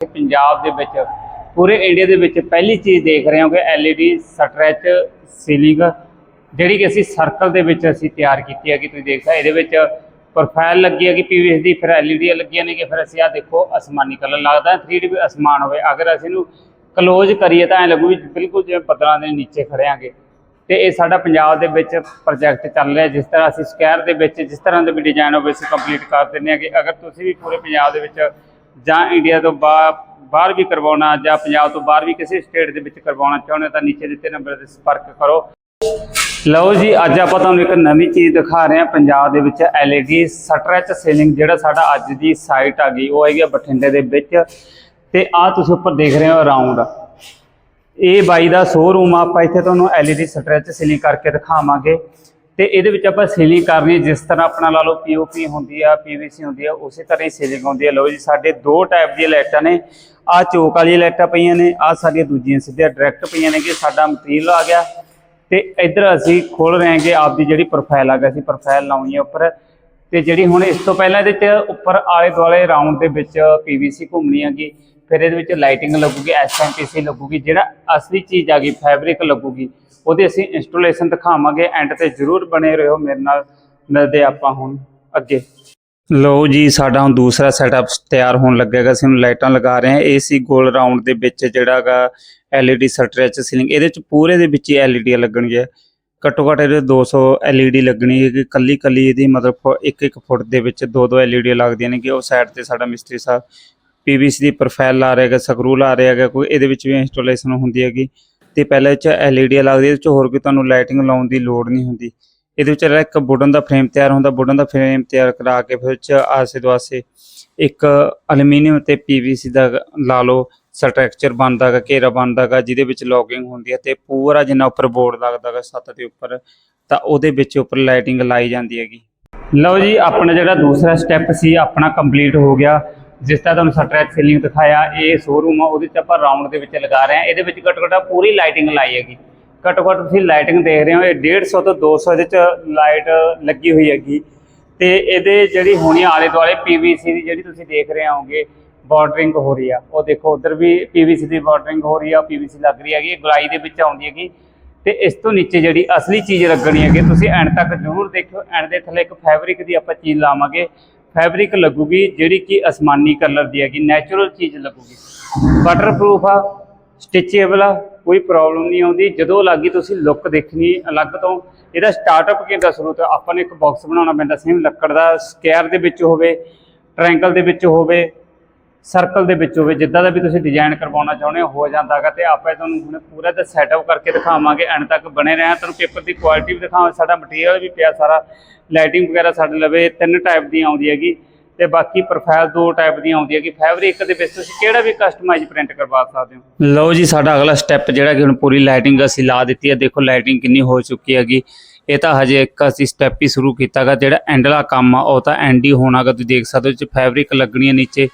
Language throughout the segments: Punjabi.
ਪੰਜਾਬ ਦੇ ਵਿੱਚ, ਪੂਰੇ ਇੰਡੀਆ ਦੇ ਵਿੱਚ ਪਹਿਲੀ ਚੀਜ਼ ਦੇਖ ਰਹੇ ਹੋਗੇ LED ਸਟ੍ਰੈਚ ਸੀਲਿੰਗ ਜਿਹੜੀ ਕਿ ਅਸੀਂ ਸਰਕਲ ਦੇ ਵਿੱਚ ਅਸੀਂ ਤਿਆਰ ਕੀਤੀ ਹੈ ਕਿ ਤੁਸੀਂ ਦੇਖ ਸਕਦੇ ਇਹਦੇ ਵਿੱਚ ਪ੍ਰੋਫਾਈਲ ਲੱਗੀ ਹੈ ਕਿ PVC ਦੀ, ਫਿਰ LED ਲੱਗੀਆਂ ਨੇ ਕਿ ਫਿਰ ਅਸੀਂ ਆ ਦੇਖੋ, ਅਸਮਾਨੀ ਕਲਰ ਲੱਗਦਾ 3D ਵੀ ਅਸਮਾਨ ਹੋਵੇ। ਅਗਰ ਅਸੀਂ ਇਹਨੂੰ ਕਲੋਜ਼ ਕਰੀਏ ਤਾਂ ਐ ਲੱਗੂ ਵੀ ਬਿਲਕੁਲ ਜਿਵੇਂ ਬੱਦਲਾਂ ਦੇ ਨੀਚੇ ਖੜੇ ਆਂਗੇ ਤੇ ਇਹ ਸਾਡਾ ਪੰਜਾਬ ਦੇ ਵਿੱਚ ਪ੍ਰੋਜੈਕਟ ਚੱਲ ਰਿਹਾ, ਜਿਸ ਤਰ੍ਹਾਂ ਅਸੀਂ ਸ਼ਹਿਰ ਦੇ ਵਿੱਚ, ਜਿਸ ਤਰ੍ਹਾਂ ਦੇ ਵੀ ਡਿਜ਼ਾਈਨ ਹੋਵੇ, ਅਸੀਂ ਕੰਪਲੀਟ ਕਰ ਦਿੰਦੇ ਹਾਂ ਕਿ ਅਗਰ ਤੁਸੀਂ ਵੀ ਪੂਰੇ ਪੰਜਾਬ ਦੇ ਵਿੱਚ ਜਾਂ ਇੰਡੀਆ ਤੋਂ ਬਾ- ਬਾਹਰ ਵੀ ਕਰਵਾਉਣਾ ਜਾਂ ਪੰਜਾਬ ਤੋਂ ਬਾਹਰ ਵੀ ਕਿਸੇ ਸਟੇਟ ਦੇ ਵਿੱਚ ਕਰਵਾਉਣਾ ਚਾਹੁੰਦੇ ਹੋ ਤਾਂ ਨੀਚੇ ਦਿੱਤੇ ਨੰਬਰ ਤੇ ਸੰਪਰਕ ਕਰੋ। ਲਓ ਜੀ, ਅੱਜ ਆਪਾਂ ਤੁਹਾਨੂੰ ਇੱਕ ਨਵੀਂ ਚੀਜ਼ ਦਿਖਾ ਰਹੇ ਹਾਂ। ਪੰਜਾਬ ਦੇ ਵਿੱਚ LED ਸਟ੍ਰੈਚ ਸੀਲਿੰਗ ਜਿਹੜਾ ਸਾਡਾ ਅੱਜ ਦੀ ਸਾਈਟ ਆ ਗਈ, ਉਹ ਹੈਗੀ ਆ ਬਠਿੰਡੇ ਦੇ ਵਿੱਚ। ਤੇ ਆ ਤੁਸੀਂ ਉੱਪਰ ਦੇਖ ਰਹੇ ਹੋ ਰਾਉਂਡ ਇਹ ਬਾਈ ਦਾ ਸ਼ੋਰੂਮ ਆ, ਆਪਾਂ ਇੱਥੇ ਤੁਹਾਨੂੰ LED ਸਟ੍ਰੈਚ ਸੀਲਿੰਗ ਕਰਕੇ ਦਿਖਾਵਾਂਗੇ। ਤੇ ਇਹਦੇ ਵਿੱਚ ਆਪਾਂ ਸੀਲਿੰਗ ਕਰਨੀ, ਜਿਸ ਤਰ੍ਹਾਂ ਆਪਣਾ ਲਾ ਲਓ POP ਹੁੰਦੀ ਆ PVC ਹੁੰਦੀ ਆ, ਉਸੇ ਤਰ੍ਹਾਂ ਹੀ ਸੀਲਿੰਗ ਹੁੰਦੀ ਆ। ਲਓ ਜੀ, ਸਾਡੇ ਦੋ ਟਾਈਪ ਦੀਆਂ ਲਾਈਟਾਂ ਨੇ। ਆ ਚੌਕ ਵਾਲੀਆਂ ਲਾਈਟਾਂ ਪਈਆਂ ਨੇ, ਆ ਸਾਡੀਆਂ ਦੂਜੀਆਂ ਸਿੱਧੀਆਂ ਡਾਇਰੈਕਟ ਪਈਆਂ ਨੇ ਕਿ ਸਾਡਾ ਮਟੀਰੀਅਲ ਆ ਗਿਆ। ਤੇ ਇੱਧਰ ਅਸੀਂ ਖੋਲ ਰਹੇ ਹਾਂਗੇ ਆਪਦੀ ਜਿਹੜੀ ਪ੍ਰੋਫਾਈਲ ਆ ਗਿਆ ਅਸੀਂ ਪ੍ਰੋਫਾਈਲ ਲਾਉਣੀ ਹੈ ਉੱਪਰ। ਤੇ ਜਿਹੜੀ ਹੁਣ ਇਸ ਤੋਂ ਪਹਿਲਾਂ ਇਹਦੇ ਚ ਉੱਪਰ ਆਲੇ ਦੁਆਲੇ ਰਾਉਂਡ ਦੇ ਵਿੱਚ PVC ਘੁੰਮਣੀ ਹੈਗੀ। ਫਿਰ ਇਹਦੇ ਵਿੱਚ ਲਾਈਟਿੰਗ ਲੱਗੂਗੀ SMPC ਲੱਗੂਗੀ, ਜਿਹੜਾ ਅਸਲੀ ਚੀਜ਼ ਆ ਗਈ ਫੈਬਰਿਕ ਲੱਗੂਗੀ, ਉਹਦੇ ਅਸੀਂ ਇੰਸਟਾਲੇਸ਼ਨ ਦਿਖਾਵਾਂਗੇ ਐਂਡ ਤੇ ਜਰੂਰ ਬਣੇ ਰਹੋ ਮੇਰੇ ਨਾਲ, ਮਿਲਦੇ ਆਪਾਂ ਹੁਣ ਅੱਗੇ। ਲਓ ਜੀ, ਸਾਡਾ ਹੁਣ ਦੂਸਰਾ ਸੈਟਅਪ ਤਿਆਰ ਹੋਣ ਲੱਗੇਗਾ, ਅਸੀਂ ਹੁਣ ਲਾਈਟਾਂ ਲਗਾ ਰਹੇ ਹਾਂ। ਏਸੀ ਗੋਲ ਰਾਉਂਡ ਦੇ ਵਿੱਚ ਜਿਹੜਾਗਾ LED ਸਟ੍ਰੈਚ ਸੀਲਿੰਗ ਇਹਦੇ ਚ ਪੂਰੇ ਦੇ ਵਿੱਚ ਹੀ LED ਲੱਗਣਗੀਆਂ। ਘੱਟੋ ਘੱਟ ਇਹਦੇ 200 LED ਲੱਗਣੀ ਹੈ ਕਿ ਕੱਲੀ ਕੱਲੀ ਇਹਦੀ ਮਤਲਬ ਇੱਕ ਇੱਕ ਫੁੱਟ ਦੇ ਵਿੱਚ ਦੋ ਦੋ LED ਲੱਗਦੀਆਂ ਨੇ ਕਿ ਉਹ ਸਾਈਡ ਤੇ ਸਾਡਾ ਮਿਸਤਰੀ ਸਾਹਿਬ PVC ਦੀ ਪ੍ਰੋਫਾਈਲ ਲਾ ਰਿਹਾ ਹੈਗਾ ਸਕਰੂ ਲਾ ਰਿਹਾ ਹੈਗਾ ਕੋਈ ਇਹਦੇ ਵਿੱਚ ਵੀ ਇੰਸਟਾਲੇਸ਼ਨ ਹੁੰਦੀ ਹੈਗੀ। ਤੇ ਪਹਿਲੇ ਚ LED ਲੱਗਦੀ ਹੈ, ਇਹਦੇ ਚ ਹੋਰ ਕੋਈ ਤੁਹਾਨੂੰ ਲਾਈਟਿੰਗ ਲਾਉਣ ਦੀ ਲੋੜ ਨਹੀਂ ਹੁੰਦੀ। ਇਹਦੇ ਵਿੱਚ ਇੱਕ ਵੁਡਨ ਦਾ ਫਰੇਮ ਤਿਆਰ ਹੁੰਦਾ ਵੁਡਨ ਦਾ ਫਰੇਮ ਤਿਆਰ ਕਰਾ ਕੇ ਫਿਰ ਚ ਆਸੇ ਦੁਆਸੇ ਇੱਕ ਐਲੂਮੀਨੀਅਮ ਤੇ PVC ਦਾ ਲਾ ਲਓ ਸਟਰਕਚਰ ਬਣਦਾ ਹੈਗਾ ਘੇਰਾ ਬਣਦਾ ਹੈਗਾ ਜਿਹਦੇ ਵਿੱਚ ਲੌਗਿੰਗ ਹੁੰਦੀ ਹੈ ਤੇ ਪੂਰਾ ਜਿੰਨਾ ਉੱਪਰ ਬੋਰਡ ਲੱਗਦਾ ਹੈਗਾ ਛੱਤ ਦੇ ਉੱਪਰ ਤਾਂ ਉਹਦੇ ਵਿੱਚ ਉੱਪਰ ਲਾਈਟਿੰਗ ਲਾਈ ਜਾਂਦੀ ਹੈਗੀ। ਲਓ ਜੀ ਆਪਣਾ ਜਿਹੜਾ ਦੂਸਰਾ ਸਟੈਪ ਸੀ ਆਪਣਾ ਕੰਪਲੀਟ ਹੋ ਗਿਆ। ਜਿਸ ਤਰ੍ਹਾਂ ਤੁਹਾਨੂੰ ਸਟ੍ਰੈਚ ਸੀਲਿੰਗ ਦਿਖਾਇਆ, ਇਹ ਸ਼ੋਰੂਮ ਆ, ਉਹਦੇ ਚ ਆਪਾਂ ਰਾਉਂਡ ਦੇ ਵਿੱਚ ਲਗਾ ਰਹੇ ਹਾਂ। ਇਹਦੇ ਵਿੱਚ ਘੱਟੋ ਘੱਟ ਪੂਰੀ ਲਾਈਟਿੰਗ ਲਾਈ ਹੈਗੀ। ਘੱਟੋ ਘੱਟ ਤੁਸੀਂ ਲਾਈਟਿੰਗ ਦੇਖ ਰਹੇ ਹੋ, ਇਹ 150 ਤੋਂ 200 ਇਹਦੇ ਚ ਲਾਈਟ ਲੱਗੀ ਹੋਈ ਹੈਗੀ। ਤੇ ਇਹਦੇ ਜਿਹੜੀ ਹੋਣੀ ਆਲੇ ਦੁਆਲੇ PVC ਦੀ ਜਿਹੜੀ ਤੁਸੀਂ ਦੇਖ ਰਹੇ ਹੋਗੇ ਬਾਰਡਰਿੰਗ ਹੋ ਰਹੀ ਆ। ਉਹ ਦੇਖੋ, ਉਧਰ ਵੀ PVC ਦੀ ਬਾਰਡਰਿੰਗ ਹੋ ਰਹੀ ਆ, PVC ਲੱਗ ਰਹੀ ਹੈਗੀ ਗਲਾਈ ਦੇ ਵਿੱਚ ਆਉਂਦੀ ਹੈਗੀ। ਤੇ ਇਸ ਤੋਂ ਨੀਚੇ ਜਿਹੜੀ ਅਸਲੀ ਚੀਜ਼ ਲੱਗਣੀ ਹੈਗੀ, ਤੁਸੀਂ ਐਂਡ ਤੱਕ ਜ਼ਰੂਰ ਦੇਖਿਓ। ਐਂਡ ਦੇ ਥੱਲੇ ਇੱਕ ਫੈਬਰਿਕ ਦੀ ਆਪਾਂ ਚੀਜ਼ ਲਾਵਾਂਗੇ। ਫੈਬਰਿਕ ਲੱਗੂਗੀ, ਜਿਹੜੀ ਕਿ ਅਸਮਾਨੀ ਕਲਰ ਦੀ ਹੈਗੀ ਨੈਚੁਰਲ ਚੀਜ਼ ਲੱਗੂਗੀ। ਵਾਟਰਪ੍ਰੂਫ ਆ ਸਟਿਚੇਬਲ ਆ, ਕੋਈ ਪ੍ਰੋਬਲਮ ਨਹੀਂ ਆਉਂਦੀ। ਜਦੋਂ ਲੱਗੀ ਤੁਸੀਂ ਲੁੱਕ ਦੇਖਣੀ ਅਲੱਗ ਤੋਂ। ਇਹਦਾ ਸਟਾਰਟਅਪ ਕਿਦਾਂ ਸ਼ੁਰੂ ਤੋਂ? ਆਪਾਂ ਨੂੰ ਇੱਕ ਬਾਕਸ ਬਣਾਉਣਾ ਪੈਂਦਾ ਸੇਮ ਲੱਕੜ ਦਾ ਸਕੁਅਰ ਦੇ ਵਿੱਚ ਹੋਵੇ ਟ੍ਰਾਇੰਗਲ ਦੇ ਵਿੱਚ ਹੋਵੇ ਸਰਕਲ ਦੇ ਵਿੱਚ ਹੋਵੇ ਜਿੱਦਾਂ ਦਾ ਵੀ ਤੁਸੀਂ ਡਿਜ਼ਾਈਨ ਕਰਵਾਉਣਾ ਚਾਹੁੰਦੇ ਹੋ ਹੋ ਜਾਂਦਾਗਾ ਤੇ ਆਪਾਂ ਤੁਹਾਨੂੰ ਹੁਣ ਪੂਰਾ ਦਾ ਸੈਟਅਪ ਕਰਕੇ ਦਿਖਾਵਾਂਗੇ ਐਂਡ ਤੱਕ ਬਣੇ ਰਹਿਣਾ। ਤੁਹਾਨੂੰ ਪੇਪਰ ਦੀ ਕੁਆਲਿਟੀ ਵੀ ਦਿਖਾਵਾਂ ਸਾਡਾ ਮਟੀਰੀਅਲ ਵੀ ਪਿਆ, ਸਾਰਾ ਲਾਈਟਿੰਗ ਵਗੈਰਾ ਸਾਡੇ ਲਵੇ, ਤਿੰਨ ਟਾਈਪ ਦੀ ਆਉਂਦੀ ਹੈਗੀ ਤੇ ਬਾਕੀ ਪ੍ਰੋਫਾਈਲ ਦੋ ਟਾਈਪ ਦੀ ਆਉਂਦੀ ਹੈਗੀ। ਫੈਬਰਿਕ ਦੇ ਵਿੱਚ ਤੁਸੀਂ ਕਿਹੜਾ ਵੀ ਕਸਟਮਾਈਜ਼ ਪ੍ਰਿੰਟ ਕਰਵਾ ਸਕਦੇ ਹੋ? ਲਓ ਜੀ, ਸਾਡਾ ਅਗਲਾ ਸਟੈਪ ਜਿਹੜਾ ਕਿ ਹੁਣ ਪੂਰੀ ਲਾਈਟਿੰਗ ਅਸੀਂ ਲਾ ਦਿੱਤੀ ਹੈ। ਦੇਖੋ ਲਾਈਟਿੰਗ ਕਿੰਨੀ ਹੋ ਚੁੱਕੀ ਹੈਗੀ। ਇਹ ਤਾਂ ਹਜੇ ਇੱਕ ਅਸੀਂ ਸਟੈਪ ਹੀ ਸ਼ੁਰੂ ਕੀਤਾਗਾ ਜਿਹੜਾ ਐਂਡਲਾ ਕੰਮ ਆ, ਉਹ ਤਾਂ ਐਂਡ ਹੀ ਹੋਣਾਗਾ ਤੁਸੀਂ ਦੇਖ ਸਕਦੇ ਹੋ ਚ ਫੈਬਰਿਕ ਲੱਗਣੀ ਹੈ ਨੀਚੇ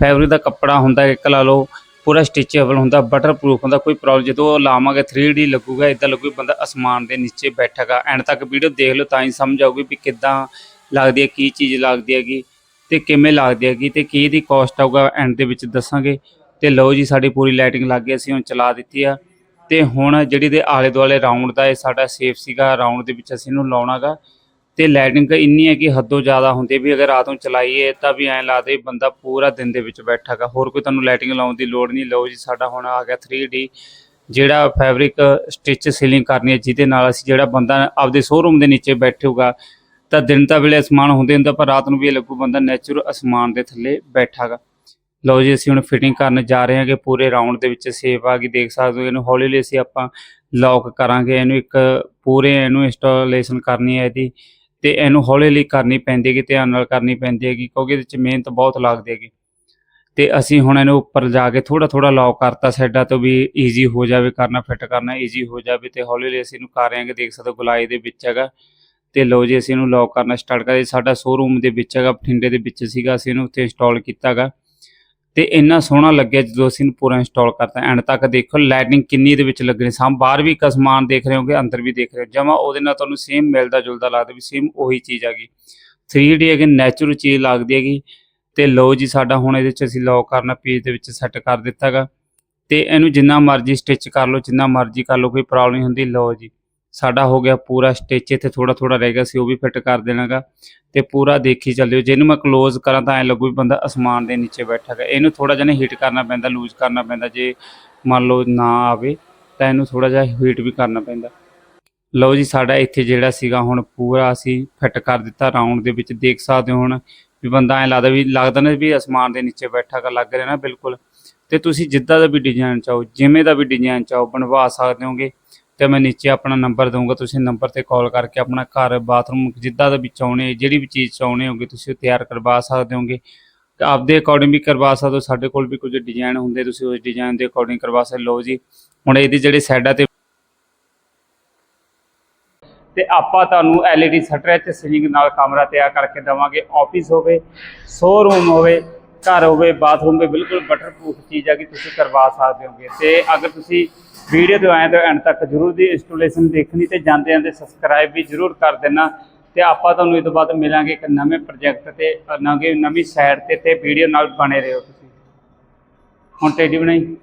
ਫੈਬਰਿਕ ਦਾ ਕੱਪੜਾ ਹੁੰਦਾ ਇੱਕ ਲਾ ਲਓ, ਪੂਰਾ ਸਟਿਚੇਬਲ ਹੁੰਦਾ ਬਟਰ ਪ੍ਰੂਫ ਹੁੰਦਾ, ਕੋਈ ਪ੍ਰੋਬਲਮ ਜਦੋਂ ਉਹ ਲਾਵਾਂਗੇ 3D ਲੱਗੂਗਾ ਇਦਾਂ ਲੱਗੂ ਬੰਦਾ ਅਸਮਾਨ ਦੇ ਨੀਚੇ ਬੈਠੇਗਾ। ਐਂਡ ਤੱਕ ਵੀਡੀਓ ਦੇਖ ਲਓ, ਤਾਂ ਹੀ ਸਮਝ ਆਊਗੀ ਵੀ ਕਿੱਦਾਂ ਲੱਗਦੀ ਹੈ, ਕੀ ਚੀਜ਼ ਲੱਗਦੀ ਹੈਗੀ ਤੇ ਕਿਵੇਂ ਲੱਗਦੀ ਹੈਗੀ ਤੇ ਕੀ ਇਹਦੀ ਕਾਸਟ ਆਊਗਾ। ਐਂਡ ਦੇ ਵਿੱਚ ਦੱਸਾਂਗੇ। ਤੇ ਲਓ ਜੀ, ਸਾਡੀ ਪੂਰੀ ਲਾਈਟਿੰਗ ਲੱਗ ਗਈ, ਅਸੀਂ ਹੁਣ ਚਲਾ ਦਿੱਤੀ ਆ। ਤੇ ਹੁਣ ਜਿਹੜੀ ਦੇ ਆਲੇ ਦੁਆਲੇ ਰਾਉਂਡ ਦਾ ਇਹ ਸਾਡਾ ਸੇਫ ਸੀਗਾ ਰਾਉਂਡ ਦੇ ਵਿੱਚ ਅਸੀਂ ਇਹਨੂੰ ਲਾਉਣਾਗਾ। ਤੇ ਲਾਈਟਿੰਗ ਇੰਨੀ ਹੈ ਕਿ ਹੱਦੋਂ ਜ਼ਿਆਦਾ ਹੁੰਦੀ ਹੈ ਵੀ ਅਗਰ ਰਾਤ ਨੂੰ ਚਲਾਈਏ ਤਾਂ ਵੀ ਐਂ ਲੱਗਦਾ ਵੀ ਬੰਦਾ ਪੂਰਾ ਦਿਨ ਦੇ ਵਿੱਚ ਬੈਠਾਗਾ ਹੋਰ ਕੋਈ ਤੁਹਾਨੂੰ ਲਾਈਟਿੰਗ ਲਾਉਣ ਦੀ ਲੋੜ ਨਹੀਂ। ਲਓ ਜੀ, ਸਾਡਾ ਹੁਣ ਆ ਗਿਆ 3D ਜਿਹੜਾ ਫੈਬਰਿਕ ਸਟਿਚ ਸੀਲਿੰਗ ਕਰਨੀ ਹੈ, ਜਿਹਦੇ ਨਾਲ ਅਸੀਂ ਜਿਹੜਾ ਬੰਦਾ ਆਪਦੇ ਸ਼ੋਰੂਮ ਦੇ ਨੀਚੇ ਬੈਠੇਗਾ, ਤਾਂ ਦਿਨ ਤਾਂ ਵੇਲੇ ਅਸਮਾਨ ਹੁੰਦੇ ਹੁੰਦਾ ਪਰ ਰਾਤ ਨੂੰ ਵੀ ਇਹ ਲੱਗੂ ਬੰਦਾ ਨੈਚੁਰਲ ਅਸਮਾਨ ਦੇ ਥੱਲੇ ਬੈਠਾਗਾ ਲਓ ਜੀ, ਅਸੀਂ ਹੁਣ ਫਿਟਿੰਗ ਕਰਨ ਜਾ ਰਹੇ ਹਾਂ ਕਿ ਪੂਰੇ ਰਾਉਂਡ ਦੇ ਵਿੱਚ ਸੇਫ ਆ ਗਈ, ਦੇਖ ਸਕਦੇ ਹੋ ਇਹਨੂੰ ਹੌਲੀ ਹੌਲੀ ਅਸੀਂ ਆਪਾਂ ਲੌਕ ਕਰਾਂਗੇ। ਇਹਨੂੰ ਇੱਕ ਪੂਰੇ ਇਹਨੂੰ ਇੰਸਟਾਲੇਸ਼ਨ ਕਰਨੀ ਹੈ ਇਹਦੀ। ਤੇ ਇਹਨੂੰ ਹੌਲੀ ਹੌਲੀ ਕਰਨੀ ਪੈਂਦੀ ਹੈਗੀ, ਧਿਆਨ ਨਾਲ ਕਰਨੀ ਪੈਂਦੀ ਹੈਗੀ, ਕਿਉਂਕਿ ਇਹਦੇ ਚ ਮਿਹਨਤ ਬਹੁਤ ਲੱਗਦੀ ਹੈਗੀ। ਤੇ ਅਸੀਂ ਹੁਣ ਇਹਨੂੰ ਉੱਪਰ ਜਾ ਕੇ ਥੋੜਾ ਥੋੜਾ ਲੌਕ ਕਰਤਾ ਸਾਈਡਾਂ ਤੋਂ ਵੀ ਈਜ਼ੀ ਹੋ ਜਾਵੇ, ਕਰਨਾ ਫਿੱਟ ਕਰਨਾ ਈਜ਼ੀ ਹੋ ਜਾਵੇ ਤੇ ਹੌਲੀ ਹੌਲੀ ਅਸੀਂ ਇਹਨੂੰ ਕਰ ਰਹੇ ਹਾਂਗੇ ਦੇਖ ਸਕਦੇ ਹੋ, ਗੁਲਾਈ ਦੇ ਵਿੱਚ ਹੈਗਾ। ਤੇ ਲੋ ਜੀ, ਅਸੀਂ ਇਹਨੂੰ ਲੌਕ ਕਰਨਾ ਸਟਾਰਟ ਕਰੀਏ ਸਾਡਾ ਸ਼ੋਰੂਮ ਦੇ ਵਿੱਚ ਹੈਗਾ, ਬਠਿੰਡੇ ਦੇ ਵਿੱਚ ਸੀਗਾ, ਅਸੀਂ ਇਹਨੂੰ ਉੱਥੇ ਇੰਸਟਾਲ ਕੀਤਾਗਾ ਤੇ ਇੰਨਾ ਸੋਹਣਾ ਲੱਗਿਆ ਜਦੋਂ ਅਸੀਂ ਇਹਨੂੰ ਪੂਰਾ ਇੰਸਟਾਲ ਕਰਤਾ। ਐਂਡ ਤੱਕ ਦੇਖੋ ਲਾਈਟਿੰਗ ਕਿੰਨੀ ਦੇ ਵਿੱਚ ਲੱਗਣੀ। ਸਾਂ ਬਾਹਰ ਵੀ ਕਸਮਾਨ ਦੇਖ ਰਹੇ ਹੋਗੇ, ਅੰਦਰ ਵੀ ਦੇਖ ਰਹੇ ਹੋ ਜਮਾ ਉਹਦੇ ਨਾਲ ਤੁਹਾਨੂੰ ਸੇਮ ਮਿਲਦਾ ਜੁਲਦਾ ਲੱਗਦਾ ਵੀ ਸੇਮ ਉਹੀ ਚੀਜ਼ ਆ ਗਈ। 3D ਹੈਗੀ ਨੈਚੁਰਲ ਚੀਜ਼ ਲੱਗਦੀ ਹੈਗੀ। ਤੇ ਲਓ ਜੀ, ਸਾਡਾ ਹੁਣ ਇਹਦੇ ਚ ਅਸੀਂ ਲੌਕ ਕਰਨਾ ਪੇਜ ਦੇ ਵਿੱਚ ਸੈੱਟ ਕਰ ਦਿੱਤਾਗਾ ਤੇ ਇਹਨੂੰ ਜਿੰਨਾ ਮਰਜ਼ੀ ਸਟਿਚ ਕਰ ਲਓ, ਜਿੰਨਾ ਮਰਜ਼ੀ ਕਰ ਲਓ, ਕੋਈ ਪ੍ਰੋਬਲਮ ਨਹੀਂ ਹੁੰਦੀ। ਲਓ ਜੀ। ਸਾਡਾ ਹੋ ਗਿਆ ਪੂਰਾ ਸਟਿਚ ਇੱਥੇ ਥੋੜਾ ਥੋੜਾ ਰਹਿ ਗਿਆ ਸੀ, ਉਹ ਵੀ ਫਿੱਟ ਕਰ ਦੇਣਾਗਾ। ਤੇ ਪੂਰਾ ਦੇਖੀ ਚੱਲਿਓ ਜਿਹਨੂੰ ਮੈਂ ক্লোਜ਼ ਕਰਾਂ ਤਾਂ ਐ ਲੱਗੂ ਵੀ ਬੰਦਾ ਅਸਮਾਨ ਦੇ ਨੀਚੇ ਬੈਠਾ ਹੈਗਾ। ਇਹਨੂੰ ਥੋੜਾ ਜਿਹਾ ਹੀਟ ਕਰਨਾ ਪੈਂਦਾ ਲੂਜ਼ ਕਰਨਾ ਪੈਂਦਾ, ਜੇ ਮੰਨ ਲਓ ਨਾ ਆਵੇ, ਤਾਂ ਇਹਨੂੰ ਥੋੜਾ ਜਿਹਾ ਹੀਟ ਵੀ ਕਰਨਾ ਪੈਂਦਾ। ਲਓ ਜੀ, ਸਾਡਾ ਇੱਥੇ ਜਿਹੜਾ ਸੀਗਾ ਹੁਣ ਪੂਰਾ ਅਸੀਂ ਫਿੱਟ ਕਰ ਦਿੱਤਾ ਰਾਉਂਡ ਦੇ ਵਿੱਚ। ਦੇਖ ਸਕਦੇ ਹੋ ਹੁਣ ਵੀ ਬੰਦਾ ਐ ਲੱਗਦਾ ਵੀ, ਲੱਗਦਾ ਨਾ ਵੀ ਅਸਮਾਨ ਦੇ ਨੀਚੇ ਬੈਠਾ ਹੈਗਾ, ਲੱਗ ਰਿਹਾ ਨਾ ਬਿਲਕੁਲ। ਤੇ ਤੁਸੀਂ ਜਿੱਦਾਂ ਦਾ ਵੀ ਡਿਜ਼ਾਈਨ ਚਾਹੋ, ਜਿਵੇਂ ਦਾ ਵੀ ਡਿਜ਼ਾਈਨ ਚਾਹੋ, ਬਣਵਾ ਸਕਦੇ ਹੋਗੇ। ਤੇ ਮੈਂ ਨੀਚੇ ਆਪਣਾ ਨੰਬਰ ਦਊਂਗਾ, ਤੁਸੀਂ ਨੰਬਰ ਤੇ ਕਾਲ ਕਰਕੇ ਆਪਣਾ ਘਰ ਬਾਥਰੂਮ ਜਿੱਦਾਂ ਦਾ ਵੀ ਚਾਹੁੰਦੇ ਜਿਹੜੀ ਵੀ ਚੀਜ਼ ਚਾਹੁੰਦੇ ਹੋਗੇ ਤੁਸੀਂ ਉਹ ਤਿਆਰ ਕਰਵਾ ਸਕਦੇ ਹੋਗੇ। ਤੇ ਆਪਦੇ ਅਕੋਰਡਿੰਗ ਵੀ ਕਰਵਾ ਸਕਦੇ ਹੋ, ਸਾਡੇ ਕੋਲ ਵੀ ਕੁਝ ਡਿਜ਼ਾਈਨ ਹੁੰਦੇ, ਤੁਸੀਂ ਉਸ ਡਿਜ਼ਾਈਨ ਦੇ ਅਕੋਰਡਿੰਗ ਕਰਵਾ ਸਕਦੇ ਲਓ ਜੀ, ਹੁਣ ਇਹਦੀ ਜਿਹੜੇ ਸਾਈਡਾਂ ਤੇ ਤੇ ਆਪਾਂ ਤੁਹਾਨੂੰ LED ਸਟ੍ਰੈਚ ਸੀਲਿੰਗ ਨਾਲ ਕਮਰਾ ਤਿਆਰ ਕਰਕੇ ਦਵਾਂਗੇ। ਆਫਿਸ ਹੋਵੇ ਸ਼ੋਰੂਮ ਹੋਵੇ ਘਰ ਹੋਵੇ ਬਾਥਰੂਮ ਹੋਵੇ, ਬਿਲਕੁਲ ਬਟਰਪ੍ਰੂਫ ਚੀਜ਼ ਆ ਕਿ ਤੁਸੀਂ ਕਰਵਾ ਸਕਦੇ ਹੋਗੇ। ਤੇ ਅਗਰ ਤੁਸੀਂ ਵੀਡੀਓ ਤੋਂ ਆਏ ਤਾਂ ਐਂਡ ਤੱਕ ਜਰੂਰ ਦੀ ਇੰਸਟਾਲੇਸ਼ਨ ਦੇਖਣੀ ਤੇ ਜਾਂਦੇ ਜਾਂਦੇ ਸਬਸਕ੍ਰਾਈਬ ਵੀ ਜਰੂਰ ਕਰ ਦੇਣਾ। ਤੇ ਆਪਾਂ ਤੁਹਾਨੂੰ ਇਹ ਤੋਂ ਬਾਅਦ ਮਿਲਾਂਗੇ ਇੱਕ ਨਵੇਂ ਪ੍ਰੋਜੈਕਟ ਤੇ, ਨਵੀਂ ਨਵੀਂ ਸਾਈਡ ਤੇ ਤੇ ਵੀਡੀਓ ਨਾਲ ਬਣੇ ਰਹੋ ਤੁਸੀਂ। ਹੁਣ ਟੇਡੀ ਬਣਾਈ।